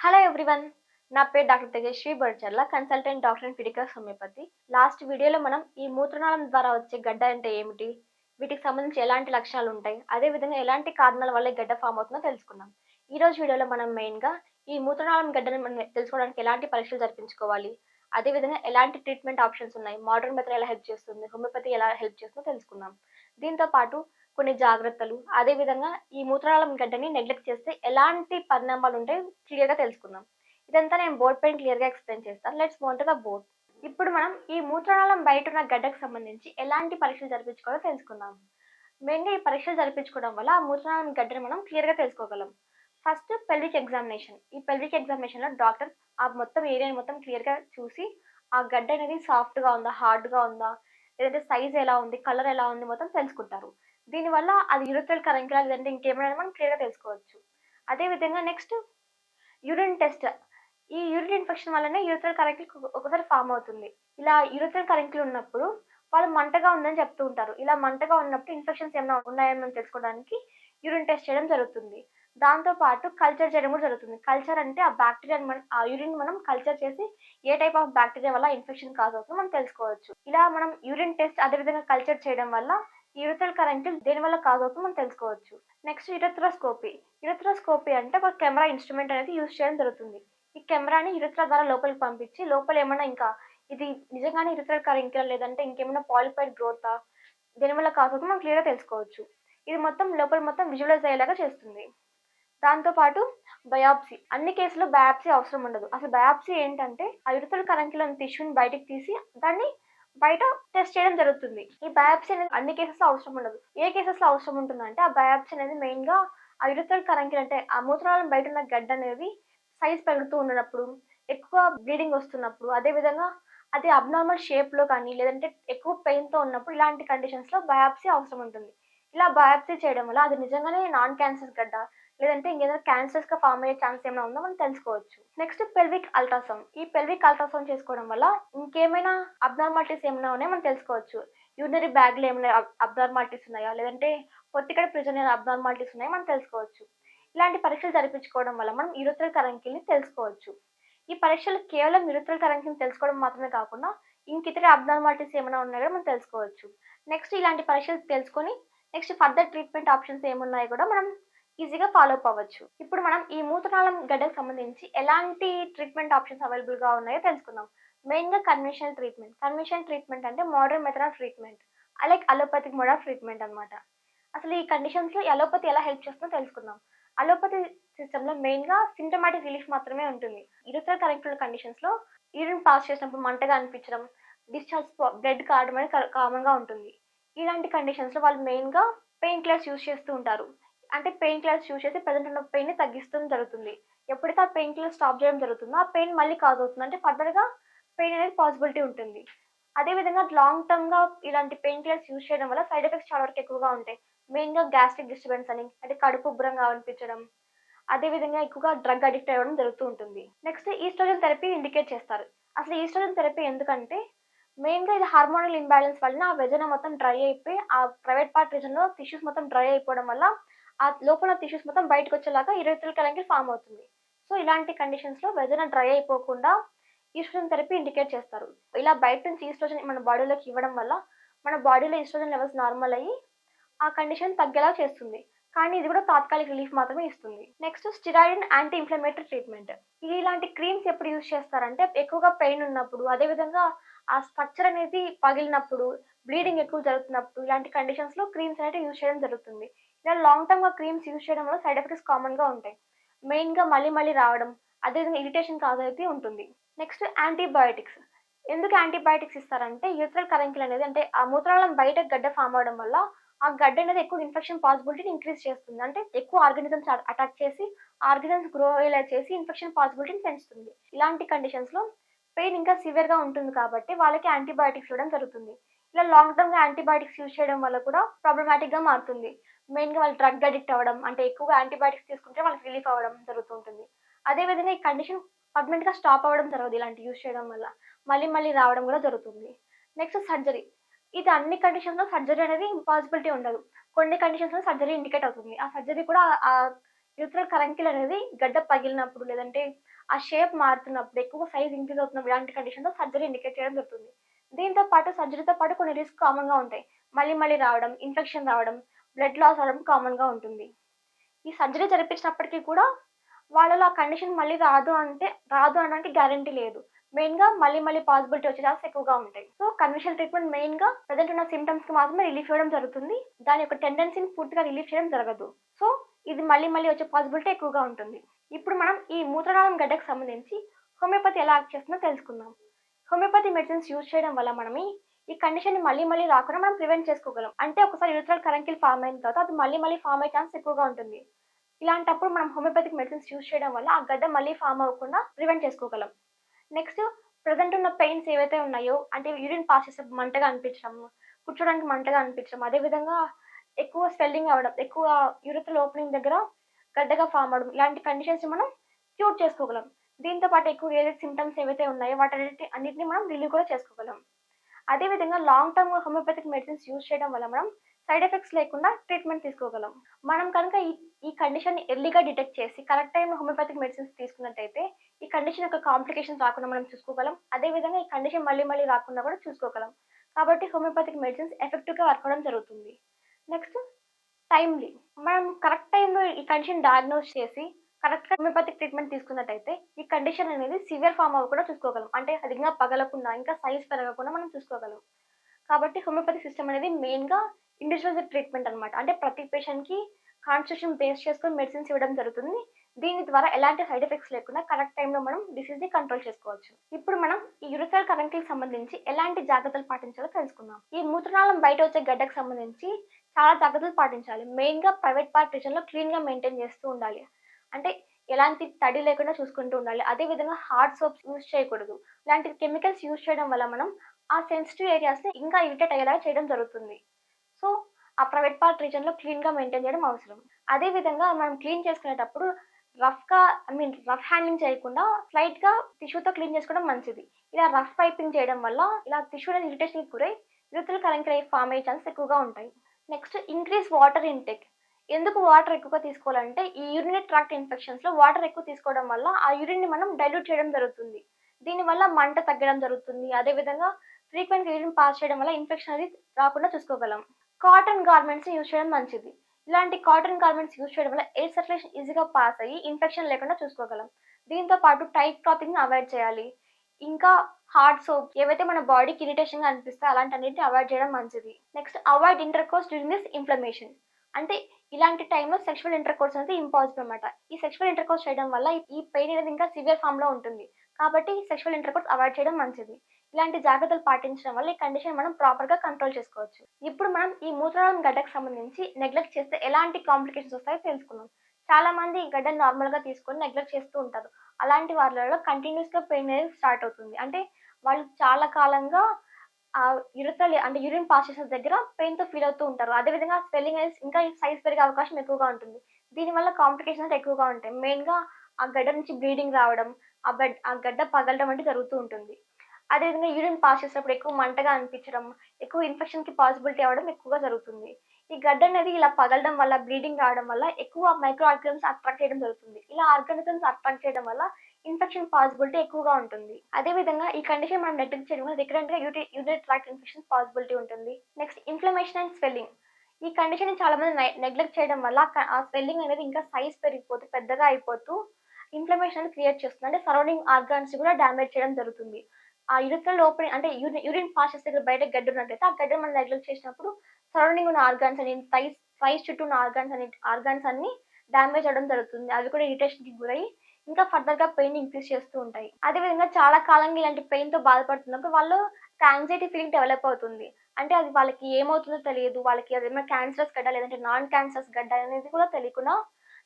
Hello everyone నా పేరు doctor Tejaswi Badcharla consultant doctor and Fidicus homeopathy last వీడియోలో మనం ఈ మూత్రనాళం ద్వారా వచ్చే గడ్డ అంటే ఏమిటి? వీటికి సంబంధించి ఎలాంటి లక్షణాలు ఉంటాయి? అదేవిధంగా ఎలాంటి కారణాల వల్ల గడ్డ ఫామ్ అవుతుందో తెలుసుకున్నాం ఈ రోజు వీడియోలో మనం మెయిన్గా ఈ మూత్రనాళం గడ్డని మనం తెలుసుకోవడానికి ఎలాంటి పరీక్షలు జరిపించుకోవాలి? అదేవిధంగా ఎలాంటి ట్రీట్మెంట్ ఆప్షన్స్ ఉన్నాయి? మోడర్న్ మెథడ్ ఎలా హెల్ప్ చేస్తుంది? హోమియోపతి ఎలా హెల్ప్ చేస్తుందో తెలుసుకుందాం. దీంతో పాటు కొన్ని జాగ్రత్తలు. అదేవిధంగా ఈ మూత్రనాళం గడ్డని నెగ్లెక్ట్ చేస్తే ఎలాంటి పరిణామాలు ఉంటాయి క్లియర్గా తెలుసుకుందాం. ఇదంతా నేను బోర్డ్ పైన క్లియర్గా ఎక్స్ప్లెయిన్ చేస్తాను. Let's move on to the board ఇప్పుడు మనం ఈ మూత్రనాళం బయట ఉన్న గడ్డకు సంబంధించి ఎలాంటి పరీక్షలు జరిపించుకోవాలో తెలుసుకుందాం. మెయిన్గా ఈ పరీక్షలు జరిపించుకోవడం వల్ల ఆ మూత్రనాళం గడ్డని మనం క్లియర్గా తెలుసుకోగలం. ఫస్ట్ పెల్విక్ ఎగ్జామినేషన్ ఈ పెల్విక్ ఎగ్జామినేషన్లో డాక్టర్ ఆ మొత్తం ఏరియాని మొత్తం క్లియర్గా చూసి ఆ గడ్డ అనేది సాఫ్ట్గా ఉందా హార్డ్గా ఉందా లేదంటే సైజ్ ఎలా ఉంది కలర్ ఎలా ఉంది మొత్తం తెలుసుకుంటారు. దీనివల్ల అది యూరిథ్రల్ కరెంకులా లేదంటే ఇంకేమైనా మనం క్లియర్గా తెలుసుకోవచ్చు. అదేవిధంగా నెక్స్ట్ యూరిన్ టెస్ట్ ఈ యూరిన్ ఇన్ఫెక్షన్ వల్లనే యూరిథ్రల్ కరెంకుల్ ఒకసారి ఫామ్ అవుతుంది. ఇలా యూరిథ్రల్ కరెంకులు ఉన్నప్పుడు వాళ్ళు మంటగా ఉందని చెప్తూ ఉంటారు. ఇలా మంటగా ఉన్నప్పుడు ఇన్ఫెక్షన్స్ ఏమైనా ఉన్నాయని మనం తెలుసుకోవడానికి యూరిన్ టెస్ట్ చేయడం జరుగుతుంది. దాంతో పాటు కల్చర్ చేయడం కూడా జరుగుతుంది. కల్చర్ అంటే ఆ బ్యాక్టీరియా మనం ఆ యూరిన్ మనం కల్చర్ చేసి ఏ టైప్ ఆఫ్ బ్యాక్టీరియా వల్ల ఇన్ఫెక్షన్ కాజ్ అవుతుందో మనం తెలుసుకోవచ్చు. ఇలా మనం యూరిన్ టెస్ట్ అదేవిధంగా కల్చర్ చేయడం వల్ల యూరిథల్ కరెంటు దేని వల్ల కాజ్ మనం తెలుసుకోవచ్చు. నెక్స్ట్ యురథ్రోస్కోపీ యురథ్రోస్కోపీ అంటే ఒక కెమెరా ఇన్స్ట్రుమెంట్ అనేది యూజ్ చేయడం జరుగుతుంది. ఈ కెమెరాని యురథ్రా ద్వారా లోపలికి పంపించి లోపల ఏమైనా ఇంకా ఇది నిజంగానే యురథ్రల్ కరెంక్యులర్ లేదంటే ఇంకేమైనా పాలిఫైడ్ గ్రోతా దేని వల్ల కాజ్ అవుతుందో మనం క్లియర్గా తెలుసుకోవచ్చు. ఇది మొత్తం లోపల మొత్తం విజువలైజ్ అయ్యేలాగా చేస్తుంది. దాంతోపాటు బయాప్సీ. అన్ని కేసులో బయాప్సీ అవసరం ఉండదు. అసలు బయాప్సీ ఏంటంటే ఆ యురతల కరెంక్యులర్ టిష్యూని బయటకు తీసి దాన్ని బయట టెస్ట్ చేయడం జరుగుతుంది. ఈ బయాప్సీ అనేది అన్ని కేసెస్ అవసరం ఉండదు. ఏ కేసెస్లో అవసరం ఉంటుందంటే ఆ బయాప్సీ అనేది మెయిన్గా ఆ యురథల్ కరెంక్యులర్ అంటే ఆ మూత్రాలను బయట ఉన్న గడ్డ అనేది సైజ్ పెరుగుతూ ఉన్నప్పుడు ఎక్కువ బ్లీడింగ్ వస్తున్నప్పుడు అదే విధంగా అది అబ్నార్మల్ షేప్లో కానీ లేదంటే ఎక్కువ పెయిన్తో ఉన్నప్పుడు ఇలాంటి కండిషన్స్లో బయాప్సీ అవసరం ఉంటుంది. ఇలా బయాప్సీ చేయడం వల్ల అది నిజంగానే నాన్ క్యాన్సర్ గడ్డ లేదంటే ఇంకేదైనా క్యాన్సర్స్గా ఫామ్ అయ్యే ఛాన్స్ ఏమైనా ఉందో మనం తెలుసుకోవచ్చు. నెక్స్ట్ పెల్విక్ అల్ట్రాసౌండ్ ఈ పెల్విక్ అల్ట్రాసౌండ్ చేసుకోవడం వల్ల ఇంకేమైనా అబ్నార్మాలిటీస్ ఏమైనా ఉన్నాయో మనం తెలుసుకోవచ్చు. యూరినరీ బ్యాగ్లో ఏమైనా అబ్నార్మాలిటీస్ ఉన్నాయా? లేదంటే పొత్తికడ ప్రిజన్ అబ్నార్మాలిటీస్ ఉన్నాయో మనం తెలుసుకోవచ్చు. ఇలాంటి పరీక్షలు జరిపించుకోవడం వల్ల మనం యూరిథ్రల్ తరంకిని తెలుసుకోవచ్చు. ఈ పరీక్షలు కేవలం యూరిథ్రల్ కరెంకిల్ని తెలుసుకోవడం మాత్రమే కాకుండా ఇంక ఇతర అబ్నార్మాలిటీస్ ఏమైనా ఉన్నాయో కూడా మనం తెలుసుకోవచ్చు. నెక్స్ట్ ఇలాంటి పరీక్షలు తెలుసుకొని నెక్స్ట్ ఫర్దర్ ట్రీట్మెంట్ ఆప్షన్స్ ఏమున్నాయో కూడా మనం ఈజీగా ఫాలో అప్ అవ్వచ్చు ఇప్పుడు మనం ఈ మూత్రనాళం గడ్డకు సంబంధించి ఎలాంటి ట్రీట్మెంట్ ఆప్షన్స్ అవైలబుల్గా ఉన్నాయో తెలుసుకుందాం. మెయిన్గా కన్వెన్షనల్ ట్రీట్మెంట్. కన్వెన్షనల్ ట్రీట్మెంట్ అంటే modern method of treatment. Alike allopathic mode of treatment అనమాట అసలు ఈ కండిషన్స్లో అలోపతి ఎలా హెల్ప్ చేస్తుందో తెలుసుకుందాం. అలోపతి సిస్టంలో మెయిన్గా సింటమాటిక్ రిలీఫ్ మాత్రమే ఉంటుంది. ఇరుతర కరెక్టుల కండిషన్స్లో యూరిన్ పాస్ చేసినప్పుడు మంటగా అనిపించడం డిశ్చార్జ్ బ్లడ్ కావడం అనేది కామన్గా ఉంటుంది. ఇలాంటి కండిషన్స్లో వాళ్ళు మెయిన్గా పెయిన్ కిల్లర్స్ యూజ్ చేస్తూ ఉంటారు. అంటే పెయిన్ కిల్లర్స్ యూజ్ చేసి ప్రజెంట్ ఉన్న పెయిన్ని తగ్గిస్తూ జరుగుతుంది. ఎప్పుడైతే ఆ పెయిన్ కిల్లర్ స్టాప్ చేయడం జరుగుతుందో ఆ పెయిన్ మళ్ళీ కాజ్ అవుతుంది. అంటే ఫర్దర్గా పెయిన్ అనేది పాసిబిలిటీ ఉంటుంది. అదేవిధంగా లాంగ్ టర్మ్గా ఇలాంటి పెయిన్ కిల్లర్స్ యూజ్ చేయడం వల్ల సైడ్ ఎఫెక్ట్స్ చాలా వరకు ఎక్కువగా ఉంటాయి. మెయిన్గా గ్యాస్ట్రిక్ డిస్టర్బెన్స్ అని అంటే కడుపు ఉబ్బరంగా అనిపించడం అదేవిధంగా ఎక్కువగా డ్రగ్ అడిక్ట్ అవ్వడం జరుగుతూ ఉంటుంది. నెక్స్ట్ ఈస్ట్రోజన్ థెరపీ ఇండికేట్ చేస్తారు. అసలు ఈస్ట్రోజన్ థెరపీ ఎందుకంటే మెయిన్గా ఇది హార్మోనల్ ఇంబ్యాలెన్స్ వలన ఆ వెజన మొత్తం డ్రై అయిపోయి ఆ ప్రైవేట్ పార్ట్ రీజన్లో టిష్యూస్ మొత్తం డ్రై అయిపోవడం వల్ల ఆ లోపల టిష్యూస్ మొత్తం బయటకు వచ్చేలాగా ఇరవై కలంకి ఫామ్ అవుతుంది. సో ఇలాంటి కండిషన్స్లో వెదన డ్రై అయిపోకుండా ఈస్ట్రోజన్ థెరపీ ఇండికేట్ చేస్తారు. ఇలా బయట నుంచి ఈస్ట్రోజన్ మన బాడీలోకి ఇవ్వడం వల్ల మన బాడీలో ఈస్ట్రోజన్ లెవెల్స్ నార్మల్ అయ్యి ఆ కండిషన్ తగ్గేలా చేస్తుంది. కానీ ఇది కూడా తాత్కాలిక రిలీఫ్ మాత్రమే ఇస్తుంది. Next steroid anti inflammatory treatment ఇలాంటి క్రీమ్స్ ఎప్పుడు యూజ్ చేస్తారంటే ఎక్కువగా పెయిన్ ఉన్నప్పుడు అదేవిధంగా ఆ స్ట్రక్చర్ అనేది పగిలినప్పుడు బ్లీడింగ్ ఎక్కువ జరుగుతున్నప్పుడు ఇలాంటి కండిషన్స్లో క్రీమ్స్ అనేవి యూజ్ చేయడం జరుగుతుంది. ఇలా లాంగ్ టర్మ్గా క్రీమ్స్ యూజ్ చేయడం వల్ల సైడ్ ఎఫెక్ట్స్ కామన్గా ఉంటాయి. మెయిన్గా మళ్ళీ మళ్ళీ రావడం అదేవిధంగా ఇరిటేషన్ కాజ్ అయితే ఉంటుంది. నెక్స్ట్ యాంటీబయాటిక్స్ ఎందుకు యాంటీబయాటిక్స్ ఇస్తారంటే యూత్రల్ కరెంకిల్ అనేది అంటే ఆ మూత్రాలను బయట గడ్డ ఫామ్ అవడం వల్ల ఆ గడ్డ అనేది ఎక్కువ ఇన్ఫెక్షన్ పాసిబిలిటీని ఇంక్రీజ్ చేస్తుంది. అంటే ఎక్కువ ఆర్గానిజమ్స్ అటాక్ చేసి ఆర్గానిజమ్స్ గ్రో అయ్యేలా చేసి ఇన్ఫెక్షన్ పాసిబిలిటీని పెంచుతుంది. ఇలాంటి కండిషన్స్లో పెయిన్ ఇంకా సివియర్గా ఉంటుంది కాబట్టి వాళ్ళకి యాంటీబయాటిక్స్ ఇవ్వడం జరుగుతుంది. ఇలా లాంగ్ టర్మ్గా యాంటీబయాటిక్స్ యూజ్ చేయడం వల్ల కూడా ప్రాబ్లమాటిక్గా మారుతుంది. మెయిన్గా వాళ్ళు డ్రగ్ అడిక్ట్ అవ్వడం అంటే ఎక్కువగా యాంటీబయాటిక్స్ తీసుకుంటే వాళ్ళకి రిలీఫ్ అవ్వడం జరుగుతుంటుంది. అదేవిధంగా ఈ కండిషన్ పర్మనెంట్గా స్టాప్ అవ్వడం జరగదు ఇలాంటి యూజ్ చేయడం వల్ల. మళ్ళీ మళ్ళీ రావడం కూడా జరుగుతుంది. నెక్స్ట్ సర్జరీ ఇది అన్ని కండిషన్స్లో సర్జరీ అనేది ఇంపాసిబిలిటీ ఉండదు. కొన్ని కండిషన్స్లో సర్జరీ ఇండికేట్ అవుతుంది. ఆ సర్జరీ కూడా ఆ యూత్రల్ కరంకిల్ అనేది గడ్డ పగిలినప్పుడు లేదంటే ఆ షేప్ మారుతున్నప్పుడు ఎక్కువ సైజ్ ఇంక్రీజ్ అవుతున్నప్పుడు ఇలాంటి కండిషన్లో సర్జరీ ఇండికేట్ చేయడం జరుగుతుంది. దీంతో పాటు సర్జరీతో పాటు కొన్ని రిస్క్ కామన్గా ఉంటాయి. మళ్ళీ మళ్ళీ రావడం ఇన్ఫెక్షన్ రావడం బ్లడ్ లాస్ అవడం కామన్గా ఉంటుంది. ఈ సర్జరీ జరిపించినప్పటికీ కూడా వాళ్ళలో ఆ కండిషన్ మళ్ళీ రాదు అంటే రాదు అనడానికి గ్యారంటీ లేదు. మెయిన్గా మళ్ళీ మళ్ళీ పాసిబిలిటీ వచ్చే ఛాన్స్ ఎక్కువగా ఉంటాయి. సో కన్వెన్షనల్ ట్రీట్మెంట్ మెయిన్గా ప్రజెంట్ ఉన్న సిమ్టమ్స్కి మాత్రమే రిలీఫ్ ఇవ్వడం జరుగుతుంది. దాని యొక్క టెండెన్సీని పూర్తిగా రిలీఫ్ చేయడం జరగదు. సో ఇది మళ్ళీ మళ్ళీ వచ్చే పాసిబిలిటీ ఎక్కువగా ఉంటుంది. ఇప్పుడు మనం ఈ మూత్రనాళం గడ్డకు సంబంధించి హోమియోపతి ఎలా యాక్ట్ చేస్తుందో తెలుసుకుందాం. హోమియోపతి మెడిసిన్స్ యూజ్ చేయడం వల్ల మనమే ఈ కండిషన్ని మళ్ళీ మళ్ళీ రాకుండా మనం ప్రివెంట్ చేసుకోగలం. అంటే ఒకసారి యూట్రల్ కరంకిల్ ఫామ్ అయిన తర్వాత అది మళ్ళీ మళ్ళీ ఫామ్ అయ్యే ఛాన్స్ ఎక్కువగా ఉంటుంది. ఇలాంటప్పుడు మనం హోమియోపతిక్ మెడిసిన్స్ యూజ్ చేయడం వల్ల ఆ గడ్డ మళ్ళీ ఫామ్ అవ్వకుండా ప్రివెంట్ చేసుకోగలం. నెక్స్ట్ ప్రజెంట్ ఉన్న పెయిన్స్ ఏవైతే ఉన్నాయో అంటే యూరిన్ పాస్ చేసే మంటగా అనిపించడం కూర్చోడానికి మంటగా అనిపించడం అదేవిధంగా ఎక్కువ స్వెల్లింగ్ అవ్వడం ఎక్కువ యూరిథల్ ఓపెనింగ్ దగ్గర గడ్డగా ఫామ్ అవడం ఇలాంటి కండిషన్స్ మనం క్యూర్ చేసుకోగలం. దీంతో పాటు ఎక్కువ ఏదైతే సిమ్టమ్స్ ఏవైతే ఉన్నాయో వాటి అన్నిటిని మనం రిలీవ్ కూడా చేసుకోగలం. అదేవిధంగా long term homeopathic medicines use చేయడం వల్ల మనం సైడ్ ఎఫెక్ట్స్ లేకుండా ట్రీట్మెంట్ తీసుకోగలం. మనం కనుక ఈ ఈ కండిషన్ ఎర్లీగా డిటెక్ట్ చేసి కరెక్ట్ టైంలో హోమియోపతిక్ మెడిసిన్స్ తీసుకున్నట్టయితే ఈ కండిషన్ యొక్క కాంప్లికేషన్స్ రాకుండా మనం చూసుకోగలం. అదేవిధంగా ఈ కండిషన్ మళ్ళీ మళ్ళీ రాకుండా కూడా చూసుకోగలం. కాబట్టి హోమియోపతిక్ మెడిసిన్స్ ఎఫెక్టివ్గా వర్క్ అవడం జరుగుతుంది. నెక్స్ట్ టైమ్లీ మనం కరెక్ట్ టైంలో ఈ కండిషన్ డయాగ్నోస్ చేసి కరెక్ట్గా హోమియోపతిక్ ట్రీట్మెంట్ తీసుకున్నట్టయితే ఈ కండిషన్ అనేది సివియర్ ఫామ్ అవ్వకుండా చూసుకోగలం. అంటే అధికంగా పగలకుండా ఇంకా సైజ్ పెరగకుండా మనం చూసుకోగలం. కాబట్టి హోమియోపతి సిస్టమ్ అనేది మెయిన్గా ఇండివిజువల్ ట్రీట్మెంట్ అనమాట అంటే ప్రతి పేషెంట్కి కాన్స్టిట్యూషన్ బేస్ చేసుకొని మెడిసిన్స్ ఇవ్వడం జరుగుతుంది. దీని ద్వారా ఎలాంటి సైడ్ ఎఫెక్ట్స్ లేకుండా కరెక్ట్ టైంలో మనం డిసీజ్ని కంట్రోల్ చేసుకోవచ్చు. ఇప్పుడు మనం ఈ యూరిథల్ కరెంట్కి సంబంధించి ఎలాంటి జాగ్రత్తలు పాటించాలో తెలుసుకుందాం. ఈ మూత్రనాళం బయట వచ్చే గడ్డకు సంబంధించి చాలా జాగ్రత్తలు పాటించాలి. మెయిన్గా ప్రైవేట్ పార్ట్ రీజన్లో క్లీన్గా మెయింటైన్ చేస్తూ ఉండాలి. అంటే ఎలాంటి తడి లేకుండా చూసుకుంటూ ఉండాలి. అదేవిధంగా హార్డ్ సోప్స్ యూజ్ చేయకూడదు. ఇలాంటి కెమికల్స్ యూజ్ చేయడం వల్ల మనం ఆ సెన్సిటివ్ ఏరియాస్ని ఇంకా ఇరిటేట్ అయ్యేలా చేయడం జరుగుతుంది. సో ఆ ప్రైవేట్ పార్ట్ రీజన్లో క్లీన్గా మెయింటైన్ చేయడం అవసరం. అదేవిధంగా మనం క్లీన్ చేసుకునేటప్పుడు రఫ్గా ఐ మీన్ రఫ్ హ్యాండ్లింగ్ చేయకుండా స్లైట్గా టిష్యూతో క్లీన్ చేసుకోవడం మంచిది. ఇలా రఫ్ పైపింగ్ చేయడం వల్ల ఇలా టిష్యూ అనేది ఇరిటేషన్కి గురై యూతులు కరెంట్ ఫామ్ అయ్యే ఛాన్స్ ఎక్కువగా ఉంటాయి. నెక్స్ట్ ఇంక్రీజ్ వాటర్ ఇంటేక్ ఎందుకు వాటర్ ఎక్కువగా తీసుకోవాలంటే ఈ యూరినరీ ట్రాక్ట్ ఇన్ఫెక్షన్స్లో వాటర్ ఎక్కువ తీసుకోవడం వల్ల ఆ యూరిన్ని మనం డైల్యూట్ చేయడం జరుగుతుంది. దీనివల్ల మంట తగ్గడం జరుగుతుంది. అదేవిధంగా ఫ్రీక్వెంట్ యూరిన్ పాస్ చేయడం వల్ల ఇన్ఫెక్షన్ అనేది రాకుండా చూసుకోగలం. కాటన్ గార్మెంట్స్ యూజ్ చేయడం మంచిది. ఇలాంటి కాటన్ గార్మెంట్స్ యూజ్ చేయడం వల్ల ఎయిర్ సర్క్యులేషన్ ఈజీగా పాస్ అయ్యి ఇన్ఫెక్షన్ లేకుండా చూసుకోగలం. దీంతో పాటు టైట్ క్లాతింగ్ అవాయిడ్ చేయాలి. ఇంకా హార్డ్ సోప్ ఏవైతే మన బాడీకి ఇరిటేషన్గా అనిపిస్తే అలాంటి అన్నింటిని అవాయిడ్ చేయడం మంచిది. Next avoid intercourse during this inflammation అంటే ఇలాంటి టైంలో సెక్షువల్ ఇంటర్ కోర్స్ అనేది ఇంపాసిబుల్ అనమాట ఈ సెక్షువల్ ఇంటర్ కోర్స్ చేయడం వల్ల ఈ పెయిన్ అనేది ఇంకా సివియర్ ఫామ్లో ఉంటుంది. కాబట్టి సెక్షువల్ ఇంటర్ కోర్స్ అవాయిడ్ చేయడం మంచిది. ఇలాంటి జాగ్రత్తలు పాటించడం వల్ల ఈ కండిషన్ మనం ప్రాపర్గా కంట్రోల్ చేసుకోవచ్చు. ఇప్పుడు మనం ఈ మూత్రాలం గడ్డకు సంబంధించి నెగ్లెక్ట్ చేస్తే ఎలాంటి కాంప్లికేషన్స్ వస్తాయో తెలుసుకున్నాం చాలా మంది ఈ గడ్డను నార్మల్గా తీసుకొని నెగ్లెక్ట్ చేస్తూ ఉంటారు. అలాంటి వాళ్ళలో కంటిన్యూస్గా పెయిన్ అనేది స్టార్ట్ అవుతుంది. అంటే వాళ్ళు చాలా కాలంగా ఆ యురతలు అంటే యూరిన్ పాస్ చేసిన దగ్గర పెయిన్తో ఫీల్ అవుతూ ఉంటారు. అదేవిధంగా స్వెల్లింగ్ అనేది ఇంకా సైజ్ పెరిగే అవకాశం ఎక్కువగా ఉంటుంది. దీనివల్ల కాంప్లికేషన్స్ ఎక్కువగా ఉంటాయి. మెయిన్గా ఆ గడ్డ నుంచి బ్లీడింగ్ రావడం ఆ బెడ్ ఆ గడ్డ పగలడం వంటి జరుగుతూ ఉంటుంది. అదేవిధంగా యూరిన్ పాస్ చేసినప్పుడు ఎక్కువ మంటగా అనిపించడం ఎక్కువ ఇన్ఫెక్షన్కి పాసిబిలిటీ అవ్వడం ఎక్కువగా జరుగుతుంది. ఈ గడ్డ అనేది ఇలా పగలడం వల్ల బ్లీడింగ్ రావడం వల్ల ఎక్కువ మైక్రో ఆర్గానిజమ్స్ అట్రాక్ట్ చేయడం జరుగుతుంది. ఇలా ఆర్గానిజమ్స్ అట్రాక్ట్ చేయడం వల్ల ఇన్ఫెక్షన్ పాసిబిలిటీ ఎక్కువగా ఉంటుంది. అదే విధంగా ఈ కండిషన్ మనం నెగ్లెక్ట్ చేయడం వల్ల రికరెంట్గా యూరి యూరిన్ ట్రాక్ట్ ఇన్ఫెక్షన్ పాసిబిలిటీ ఉంటుంది. నెక్స్ట్ ఇన్ఫ్లమేషన్ అండ్ స్వెల్లింగ్ ఈ కండిషన్ చాలా మంది నెగ్లెక్ట్ చేయడం వల్ల ఆ స్వెల్లింగ్ అనేది ఇంకా సైజ్ పెరిగిపోతూ పెద్దగా అయిపోతూ ఇన్ఫ్లమేషన్ అనేది క్రియేట్ చేస్తుంది. అంటే సరౌండింగ్ ఆర్గాన్స్ కూడా డ్యామేజ్ చేయడం జరుగుతుంది. ఆ యూరిన్ ఓపెనింగ్ అంటే యూరిన్ యూరిన్ చేసే దగ్గర బయట గడ్డ ఉన్నట్టయితే ఆ గడ్డ మనం నెగ్లెక్ట్ చేసినప్పుడు సరౌండింగ్ ఉన్న ఆర్గాన్స్ అని సైజ్ సైజ్ చుట్టూ ఉన్న ఆర్గాన్స్ అని ఆర్గాన్స్ అన్ని డ్యామేజ్ అవడం జరుగుతుంది. అవి కూడా ఇరిటేషన్కి గురై ఇంకా ఫర్దర్గా పెయిన్ ఇంక్రీజ్ చేస్తూ ఉంటాయి. అదేవిధంగా చాలా కాలంగా ఇలాంటి పెయిన్తో బాధపడుతున్నప్పుడు వాళ్ళు యాంగ్జైటీ ఫీలింగ్ డెవలప్ అవుతుంది. అంటే అది వాళ్ళకి ఏమవుతుందో తెలియదు. వాళ్ళకి ఏమైనా క్యాన్సరస్ గడ్డ లేదంటే నాన్ క్యాన్సరస్ గడ్డ అనేది కూడా తెలియకుండా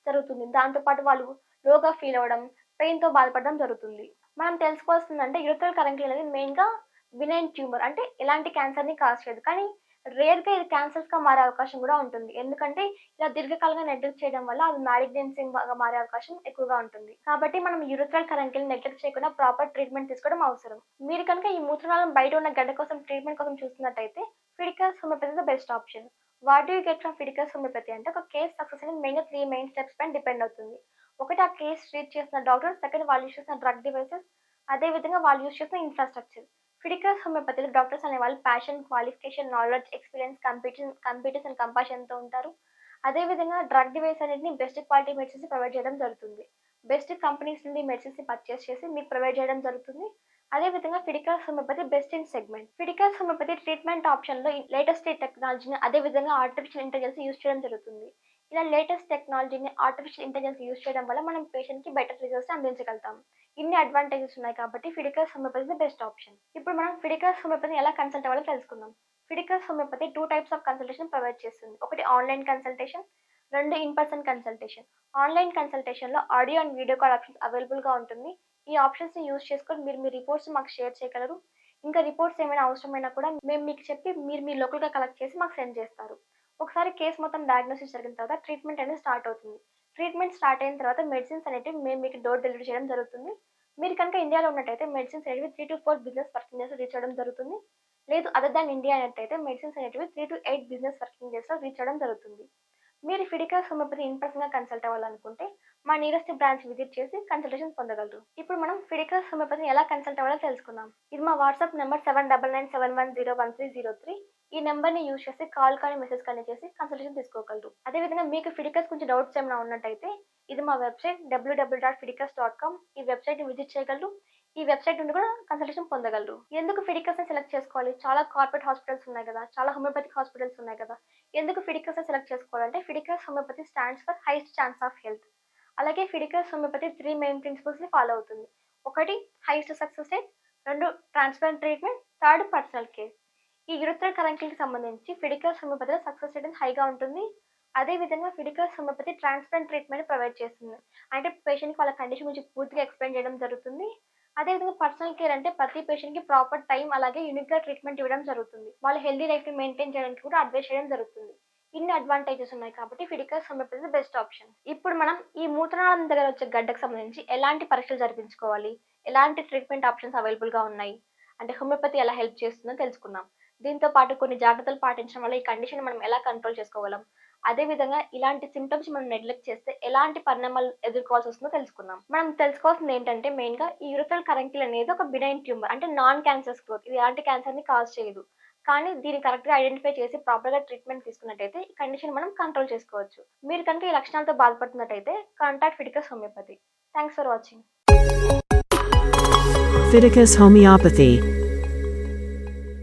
జరుగుతుంది. దాంతోపాటు వాళ్ళు లోగా ఫీల్ అవ్వడం పెయిన్తో బాధపడడం జరుగుతుంది. మనం తెలుసుకోవాల్సిందంటే యూరిథల్ కరెంట్ అనేది మెయిన్గా వినైన్ ట్యూమర్ అంటే ఎలాంటి క్యాన్సర్ని కాజ్ చేయదు. కానీ రేర్గా ఇది క్యాన్సర్స్గా మారే అవకాశం కూడా ఉంటుంది. ఎందుకంటే ఇలా దీర్ఘకాలంగా నెగ్లెక్ట్ చేయడం వల్ల అది మ్యాలిగ్నెన్సీగా మారే అవకాశం ఎక్కువగా ఉంటుంది. కాబట్టి మనం యూరిథ్రల్ కరెంట్ని నెగ్లెక్ట్ చేయకుండా ప్రాపర్ ట్రీట్మెంట్ తీసుకోవడం అవసరం. మీరు కనుక ఈ మూత్రనాళం బయట ఉన్న గడ్డ కోసం ట్రీట్మెంట్ కోసం చూస్తున్నట్టయితే Fiticus Homeopathy the best option what you get from Fiticus Homeopathy అంటే ఒక కేస్ సక్సెస్ అనేది మెయిన్గా త్రీ మెయిన్ స్టెప్స్ పైన డిపెండ్ అవుతుంది. ఒకటి ఆ కేస్ ట్రీట్ చేసిన డాక్టర్ సెకండ్ వాళ్ళు యూస్ చేసిన డ్రగ్ డివైసెస్ అదేవిధంగా వాళ్ళు యూస్ చేసిన ఇన్ఫ్రాస్ట్రక్చర్. క్రిటికల్ హోమియోపతిలో డాక్టర్స్ అనే వాళ్ళు passion qualification knowledge experience competence computers and కంపాషన్తో ఉంటారు. అదేవిధంగా డ్రగ్ డివైస్ అనేది బెస్ట్ క్వాలిటీ మెడిసిన్స్ ప్రొవైడ్ చేయడం జరుగుతుంది. బెస్ట్ కంపెనీస్ నుండి మెడిసిన్స్ పర్చేస్ చేసి మీకు ప్రొవైడ్ చేయడం జరుగుతుంది. అదేవిధంగా Fiticus Homeopathy best in segment Fiticus Homeopathy treatment ఆప్షన్లో లేటెస్ట్ టెక్నాలజీని అదేవిధంగా ఆర్టిఫిషియల్ ఇంటెలిజెన్స్ యూస్ చేయడం జరుగుతుంది. ఇలా లేటెస్ట్ టెక్నాలజీని ఆర్టిఫిషియల్ ఇంటెలిజెన్స్ యూస్ చేయడం వల్ల మనం పేషెంట్కి బెటర్ రిజల్ట్స్ అందించగలుగుతాం. ఇన్ని అడ్వాంటేజెస్ ఉన్నాయి కాబట్టి ఫిడికస్ హోమియోపతి బెస్ట్ ఆప్షన్ ఇప్పుడు మనం ఫిడికస్ హోమియోపతిని ఎలా కన్సల్ట్ అవ్వాలో తెలుసుకుందాం. Fiticus Homeopathy two types of consultation provide చేస్తుంది. ఒకటి ఆన్లైన్ కన్సల్టేషన్ రెండు in person consultation online కన్సల్టేషన్లో audio and video call options అవైలబుల్గా ఉంటుంది. ఈ ఆప్షన్స్ని యూస్ చేసుకొని మీరు మీ రిపోర్ట్స్ మాకు షేర్ చేయగలరు. ఇంకా రిపోర్ట్స్ ఏమైనా అవసరమైనా కూడా మేము మీకు చెప్పి మీరు మీ లోకల్గా కలెక్ట్ చేసి మాకు సెండ్ చేస్తారు. ఒకసారి కేసు మొత్తం డయాగ్నోసిస్ జరిగిన తర్వాత ట్రీట్మెంట్ అనేది స్టార్ట్ అవుతుంది. ట్రీట్మెంట్ స్టార్ట్ అయిన తర్వాత మెడిసిన్స్ అనేటివి మేము మీకు డోర్ డెలివరీ చేయడం జరుగుతుంది. మీరు కనుక ఇండియాలో ఉన్నట్టయితే మెడిసిన్స్ అనేవి three to four business working days reach అవ్వడం జరుగుతుంది. లేదు అదర్ దాన్ ఇండియా అన్నట్టయితే మెడిసిన్స్ అనేటివి three to eight business working డేస్లో రీచ్ అవ్వడం జరుగుతుంది. మీరు ఫిడికల్ హోమియోపతి ఇన్ పర్సన్గా కన్సల్ట్ అవ్వాలనుకుంటే మా నియరెస్ట్ బ్రాంచ్ విజిట్ చేసి కన్సల్టేషన్ పొందగలరు. ఇప్పుడు మనం ఫిడికల్ హోమియోపతిని ఎలా కన్సల్ట్ అవ్వాలో తెలుసుకుందాం. ఇది మా WhatsApp number seven double nine seven one zero one three zero three ఈ నెంబర్ని యూజ్ చేసి కాల్ కానీ మెసేజ్ కానీ చేసి కన్సల్టేషన్ తీసుకోగలరు. అదేవిధంగా మీకు ఫిడికస్ గురించి డౌట్స్ ఏమైనా ఉన్నట్టయితే ఇది మా వెబ్సైట్ డబ్ల్యూడబ్ల్యూ డాట్ ఫిడికస్ డాట్ కామ్ ఈ వెబ్సైట్ని విజిట్ చేయగలరు. ఈ వెబ్సైట్ నుండి కూడా కన్సల్టేషన్ పొందగలరు. ఎందుకు ఫిడికస్ సెలెక్ట్ చేసుకోవాలి? చాలా కార్పొరేట్ హాస్పిటల్స్ ఉన్నాయి కదా చాలా హోమియోపతిక్ హాస్పిటల్స్ ఉన్నాయి కదా. ఎందుకు ఫిడికస్ సెలెక్ట్ చేసుకోవాలంటే Fiticus Homeopathy stands for highest chance of health అలాగే ఫిడికస్ హోమియోపతి త్రీ మెయిన్ ప్రిన్సిపల్స్ని ఫాలో అవుతుంది. ఒకటి హైయెస్ట్ సక్సెస్ రేట్ రెండు transparent treatment third personal care ఈ యురత్రల్ కరెంట్కి సంబంధించి ఫిడికల్స్ హోమియోపతిలో సక్సెస్ రేట్ హైగా ఉంటుంది. అదేవిధంగా Fiticus Homeopathy transplant treatment provide చేస్తుంది. అంటే పేషెంట్కి వాళ్ళ కండిషన్ గురించి పూర్తిగా ఎక్స్ప్లెయిన్ చేయడం జరుగుతుంది. అదేవిధంగా పర్సనల్ కేర్ అంటే ప్రతి పేషెంట్కి ప్రాపర్ టైం అలాగే యూనిక్గా ట్రీట్మెంట్ ఇవ్వడం జరుగుతుంది. వాళ్ళ హెల్దీ లైఫ్ని మెయింటైన్ చేయడానికి కూడా అడ్వైస్ చేయడం జరుగుతుంది. ఇన్ని అడ్వాంటేజెస్ ఉన్నాయి కాబట్టి ఫిడికల్స్ హోమియోపతి బెస్ట్ ఆప్షన్ ఇప్పుడు మనం ఈ మూత్రనాళం దగ్గర వచ్చే గడ్డకు సంబంధించి ఎలాంటి పరీక్షలు జరిపించుకోవాలి? ఎలాంటి ట్రీట్మెంట్ ఆప్షన్స్ అవైలబుల్గా ఉన్నాయి? అంటే హోమియోపతి ఎలా హెల్ప్ చేస్తుందో తెలుసుకుందాం. దీంతో పాటు కొన్ని జాగ్రత్తలు పాటించడం వల్ల ఈ కండిషన్ మనం ఎలా కంట్రోల్ చేసుకోగలం? అదేవిధంగా ఇలాంటి సిమ్టమ్స్ మనం నెగ్లెక్ట్ చేస్తే ఎలాంటి పరిణామాలు ఎదుర్కోవాల్సి వస్తుందో తెలుసుకుందాం. మనం తెలుసుకోవాల్సింది ఏంటంటే మెయిన్గా ఈ యూరథల్ కరంకిల్ అనేది ఒక బినైన్ ట్యూమర్ అంటే నాన్ క్యాన్సర్స్ గ్రోత్ ఇది ఎలాంటి క్యాన్సర్ని కాజ్ చేయదు. కానీ దీన్ని కరెక్ట్గా ఐడెంటిఫై చేసి ప్రాపర్గా ట్రీట్మెంట్ తీసుకున్నట్టయితే ఈ కండిషన్ మనం కంట్రోల్ చేసుకోవచ్చు. మీరు కనుక ఈ లక్షణాలతో బాధపడుతున్నట్టయితే contact Fiticus Homeopathy thanks for watching Fiticus Homeopathy.